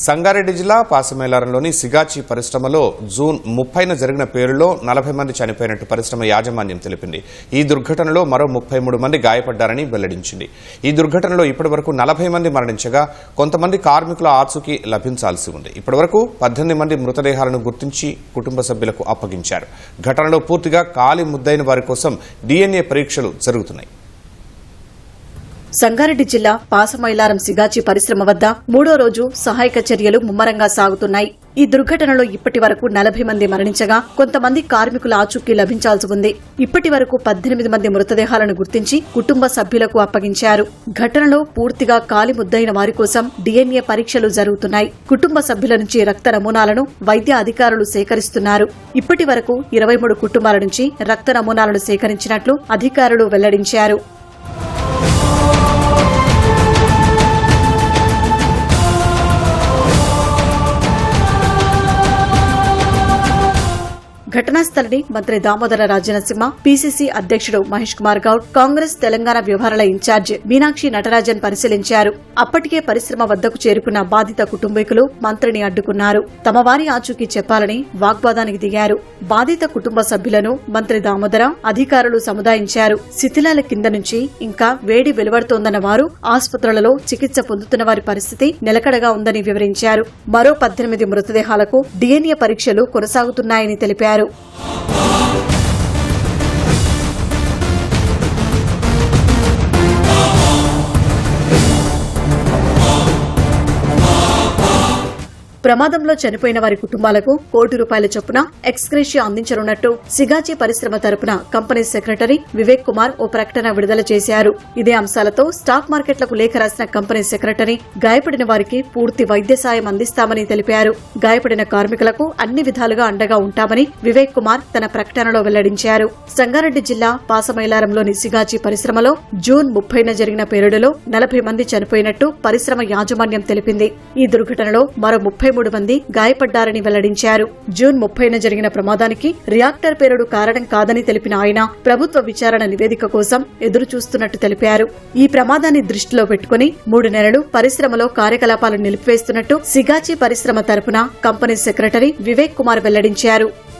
సంగారెడ్డి జిల్లా పాసమేలారంలోని సిగాచి పరిశ్రమలో జూన్ ముప్పైన జరిగిన పేరులో నలభై మంది చనిపోయినట్టు పరిశ్రమ యాజమాన్యం తెలిపింది. ఈ దుర్ఘటనలో మరో ముప్పై మూడు మంది గాయపడ్డారని వెల్లడించింది. ఈ దుర్ఘటనలో ఇప్పటివరకు నలభై మంది మరణించగా కొంతమంది కార్మికుల ఆచూకీ లభించాల్సి ఉంది. ఇప్పటివరకు పద్దెనిమిది మంది మృతదేహాలను గుర్తించి కుటుంబ సభ్యులకు అప్పగించారు. ఘటనలో పూర్తిగా కాలి ముద్దైన వారి కోసం డీఎన్ఏ పరీక్షలు జరుగుతున్నాయి. సంగారెడ్డి జిల్లా పాసమైలారం సిగాచి పరిశ్రమ వద్ద మూడో రోజు సహాయక చర్యలు ముమ్మరంగా సాగుతున్నాయి. ఈ దుర్ఘటనలో ఇప్పటి వరకు నలభై మంది మరణించగా కొంతమంది కార్మికుల ఆచూకీ లభించాల్సి ఉంది. ఇప్పటి వరకు పద్దెనిమిది మంది మృతదేహాలను గుర్తించి కుటుంబ సభ్యులకు అప్పగించారు. ఘటనలో పూర్తిగా కాలి ముద్దైన వారి కోసం డీఎన్ఏ పరీక్షలు జరుగుతున్నాయి. కుటుంబ సభ్యుల నుంచి రక్త నమూనాలను వైద్య అధికారులు సేకరిస్తున్నారు. ఇప్పటి వరకు ఇరవై మూడు కుటుంబాల నుంచి రక్త నమూనాలను సేకరించినట్లు అధికారులు వెల్లడించారు. ఘటనా స్థలిని మంత్రి దామోదర రాజనరసింహ పీసీసీ అధ్యక్షుడు మహేష్ కుమార్ గౌడ్ కాంగ్రెస్ తెలంగాణ వ్యవహారాల ఇన్ఛార్జ్ మీనాక్షి నటరాజన్ పరిశీలించారు. అప్పటికే పరిశ్రమ వద్దకు చేరుకున్న బాధిత కుటుంబీకులు మంత్రిని అడ్డుకున్నారు. తమ వారి ఆచూకీ చెప్పాలని వాగ్వాదానికి దిగారు. బాధిత కుటుంబ సభ్యులను మంత్రి దామోదర అధికారులు సముదాయించారు. శిథిలాల కింద నుంచి ఇంకా వేడి వెలువడుతోందన్న వారు ఆసుపత్రులలో చికిత్స పొందుతున్న వారి పరిస్థితి నిలకడగా ఉందని వివరించారు. మరో పద్దెనిమిది మృతదేహాలకు డీఎన్ఏ పరీక్షలు కొనసాగుతున్నాయని తెలిపారు. చేశారు ప్రమాదంలో చనిపోయిన వారి కుటుంబాలకు కోటి రూపాయల చొప్పున ఎక్స్గ్రేషియా అందించనున్నట్టు సిగాచి పరిశ్రమ తరపున కంపెనీ సెక్రటరీ వివేక్ కుమార్ ఓ ప్రకటన విడుదల చేశారు. ఇదే అంశాలతో స్టాక్ మార్కెట్లకు లేఖ రాసిన కంపెనీ సెక్రటరీ గాయపడిన వారికి పూర్తి వైద్య సాయం అందిస్తామని తెలిపారు. గాయపడిన కార్మికులకు అన్ని విధాలుగా అండగా ఉంటామని వివేక్ కుమార్ తన ప్రకటనలో వెల్లడించారు. సంగారెడ్డి జిల్లా పాసమైలారంలోని సిగాచి పరిశ్రమలో జూన్ ముప్పైన జరిగిన పేలుడులో నలభై మంది చనిపోయినట్టు పరిశ్రమ యాజమాన్యం తెలిపింది. ఈ దుర్ఘటనలో మరో ముప్పై మూడు మంది గాయపడ్డారని వెల్లడించారు. జూన్ ముప్పైన జరిగిన ప్రమాదానికి రియాక్టర్ పేలుడు కారణం కాదని తెలిపిన ఆయన ప్రభుత్వ విచారణ నివేదిక కోసం ఎదురు చూస్తున్నట్టు తెలిపారు. ఈ ప్రమాదాన్ని దృష్టిలో పెట్టుకుని మూడు నెలలు పరిశ్రమలో కార్యకలాపాలు నిలిపివేస్తున్నట్టు సిగాచి పరిశ్రమ తరపున కంపెనీ సెక్రటరీ వివేక్ కుమార్ వెల్లడించారు.